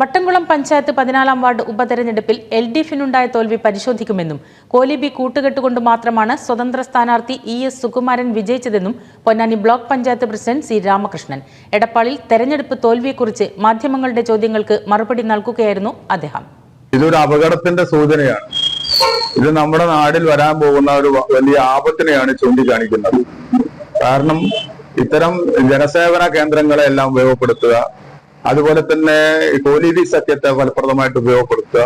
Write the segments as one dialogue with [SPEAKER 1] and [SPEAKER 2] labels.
[SPEAKER 1] വട്ടംകുളം പഞ്ചായത്ത് പതിനാലാം വാർഡ് ഉപതെരഞ്ഞെടുപ്പിൽ L D എഫിനുണ്ടായ തോൽവി പരിശോധിക്കുമെന്നും കോലിബി കൂട്ടുകെട്ടുകൊണ്ട് മാത്രമാണ് സ്വതന്ത്ര സ്ഥാനാർത്ഥി E S Sukumaran വിജയിച്ചതെന്നും Ponnani block panchayat president C Ramakrishnan. എടപ്പാളിൽ തെരഞ്ഞെടുപ്പ് തോൽവിയെക്കുറിച്ച് മാധ്യമങ്ങളുടെ ചോദ്യങ്ങൾക്ക് മറുപടി നൽകുകയായിരുന്നു അദ്ദേഹം.
[SPEAKER 2] ഇതൊരു അപകടത്തിന്റെ സൂചനയാണ്. ഇത് നമ്മുടെ നാടിൽ വരാൻ പോകുന്ന ഒരു വലിയ ആപത്തിനെയാണ് ചൂണ്ടിക്കാണിക്കുന്നത്. കാരണം ഇത്തരം ജനസേവന കേന്ദ്രങ്ങളെ എല്ലാം ഉപയോഗപ്പെടുത്തുക അതുപോലെ തന്നെ കോലീതി സഖ്യത്തെ ഫലപ്രദമായിട്ട് ഉപയോഗപ്പെടുത്തുക.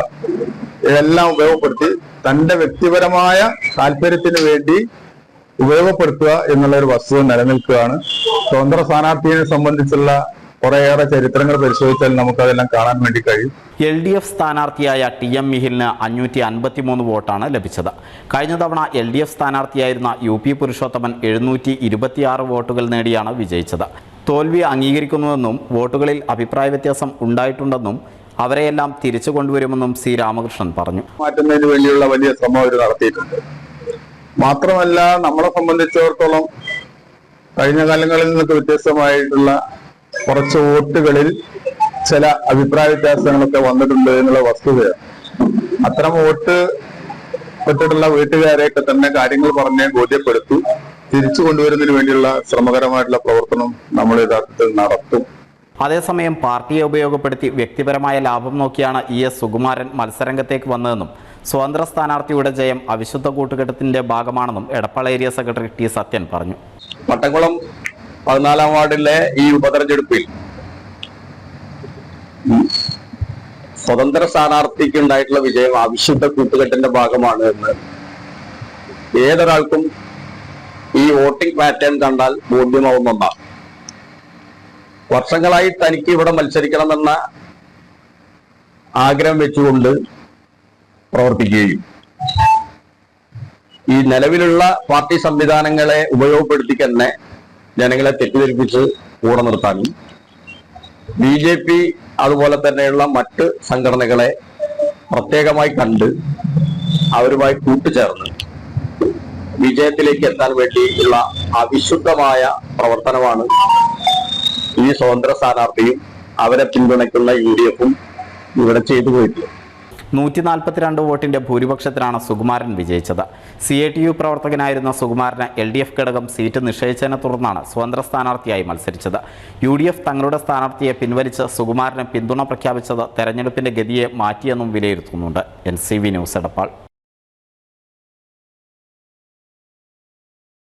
[SPEAKER 2] ഇതെല്ലാം ഉപയോഗപ്പെടുത്തി തന്റെ വ്യക്തിപരമായ താല്പര്യത്തിന് വേണ്ടി ഉപയോഗപ്പെടുത്തുക എന്നുള്ള ഒരു വസ്തുത നിലനിൽക്കുകയാണ്. സ്വതന്ത്ര സ്ഥാനാർത്ഥിയെ സംബന്ധിച്ചുള്ള കുറേയേറെ ചരിത്രങ്ങൾ പരിശോധിച്ചാൽ നമുക്കതെല്ലാം കാണാൻ വേണ്ടി കഴിയും.
[SPEAKER 3] എൽ ഡി എഫ് സ്ഥാനാർത്ഥിയായ ടി എം മിഹിലിന് അഞ്ഞൂറ്റി അൻപത്തി മൂന്ന് വോട്ടാണ് ലഭിച്ചത്. കഴിഞ്ഞ തവണ എൽ ഡി എഫ് സ്ഥാനാർത്ഥിയായിരുന്ന യു പി പുരുഷോത്തമൻ എഴുന്നൂറ്റി ഇരുപത്തിയാറ് വോട്ടുകൾ നേടിയാണ് വിജയിച്ചത്. തോൽവി അംഗീകരിക്കുന്നുവെന്നും വോട്ടുകളിൽ അഭിപ്രായ വ്യത്യാസം ഉണ്ടായിട്ടുണ്ടെന്നും അവരെയെല്ലാം തിരിച്ചു കൊണ്ടുവരുമെന്നും സി രാമകൃഷ്ണൻ പറഞ്ഞു.
[SPEAKER 2] മാറ്റുന്നതിന് വേണ്ടിയുള്ള വലിയ ശ്രമം അവർ നടത്തിയിട്ടുണ്ട്. മാത്രമല്ല നമ്മളെ സംബന്ധിച്ചിടത്തോളം കഴിഞ്ഞ കാലങ്ങളിൽ നിന്നൊക്കെ വ്യത്യസ്തമായിട്ടുള്ള കുറച്ച് വോട്ടുകളിൽ ചില അഭിപ്രായ വ്യത്യാസങ്ങളൊക്കെ വന്നിട്ടുണ്ട് എന്നുള്ള വസ്തുതയാണ് അത്തരം വോട്ട് പെട്ടിട്ടുള്ള വീട്ടുകാരെയൊക്കെ തന്നെ കാര്യങ്ങൾ പറഞ്ഞ് ബോധ്യപ്പെടുത്തി. തിരിച്ചു കൊണ്ടുവരുന്നതിന് വേണ്ടിയുള്ള ശ്രമകരമായിട്ടുള്ള പ്രവർത്തനം നമ്മൾ യഥാർത്ഥത്തിൽ നടത്തും.
[SPEAKER 3] അതേസമയം പാർട്ടിയെ ഉപയോഗപ്പെടുത്തി വ്യക്തിപരമായ ലാഭം നോക്കിയാണ് ഇ എസ് സുകുമാരൻ മത്സരരംഗത്തേക്ക് വന്നതെന്നും സ്വതന്ത്ര സ്ഥാനാർത്ഥിയുടെ ജയം അവിശുദ്ധ കൂട്ടുകെട്ടത്തിന്റെ ഭാഗമാണെന്നും Edappal area secretary T Sathyan പറഞ്ഞു.
[SPEAKER 4] മട്ടംകുളം പതിനാലാം വാർഡിലെ ഈ ഉപതെരഞ്ഞെടുപ്പിൽ സ്വതന്ത്ര സ്ഥാനാർത്ഥിക്ക് ഉണ്ടായിട്ടുള്ള വിജയം അവിശുദ്ധ കൂട്ടുകെട്ടിന്റെ ഭാഗമാണ് എന്ന് ഏതൊരാൾക്കും ഈ വോട്ടിംഗ് പാറ്റേൺ കണ്ടാൽ ബോധ്യമാവുന്ന വർഷങ്ങളായി തനിക്ക് ഇവിടെ മത്സരിക്കണമെന്ന ആഗ്രഹം വെച്ചുകൊണ്ട് പ്രവർത്തിക്കുകയും ഈ നിലവിലുള്ള പാർട്ടി സംവിധാനങ്ങളെ ഉപയോഗപ്പെടുത്തി തന്നെ ജനങ്ങളെ തെറ്റിദ്ധരിപ്പിച്ച് കൂടെ നിർത്താനും ബി ജെ പി അതുപോലെ തന്നെയുള്ള മറ്റ് സംഘടനകളെ പ്രത്യേകമായി കണ്ട് അവരുമായി കൂട്ടുചേർന്ന് വിജയത്തിലേക്ക് എത്താൻ വേണ്ടിയിട്ടുള്ള അവിശുദ്ധമായ പ്രവർത്തനമാണ് ഈ സ്വതന്ത്ര സ്ഥാനാർത്ഥിയും അവരെ പിന്തുണയ്ക്കുന്ന യു ഡി എഫും ഇവിടെ ചെയ്തു പോയിട്ടുള്ളത്.
[SPEAKER 3] നൂറ്റി നാൽപ്പത്തിരണ്ട് വോട്ടിന്റെ ഭൂരിപക്ഷത്തിനാണ് സുകുമാരൻ വിജയിച്ചത്. സി എ ടി യു പ്രവർത്തകനായിരുന്ന സുകുമാരന് എൽ ഡി എഫ് ഘടകം സീറ്റ് നിശ്ചയിച്ചതിനെ തുടർന്നാണ് സ്വതന്ത്ര സ്ഥാനാർത്ഥിയായി മത്സരിച്ചത്. യു ഡി എഫ് തങ്ങളുടെ സ്ഥാനാർത്ഥിയെ പിൻവലിച്ച് സുകുമാരന് പിന്തുണ പ്രഖ്യാപിച്ചത് തെരഞ്ഞെടുപ്പിന്റെ ഗതിയെ മാറ്റിയെന്നും വിലയിരുത്തുന്നുണ്ട്. N C V news Edappal.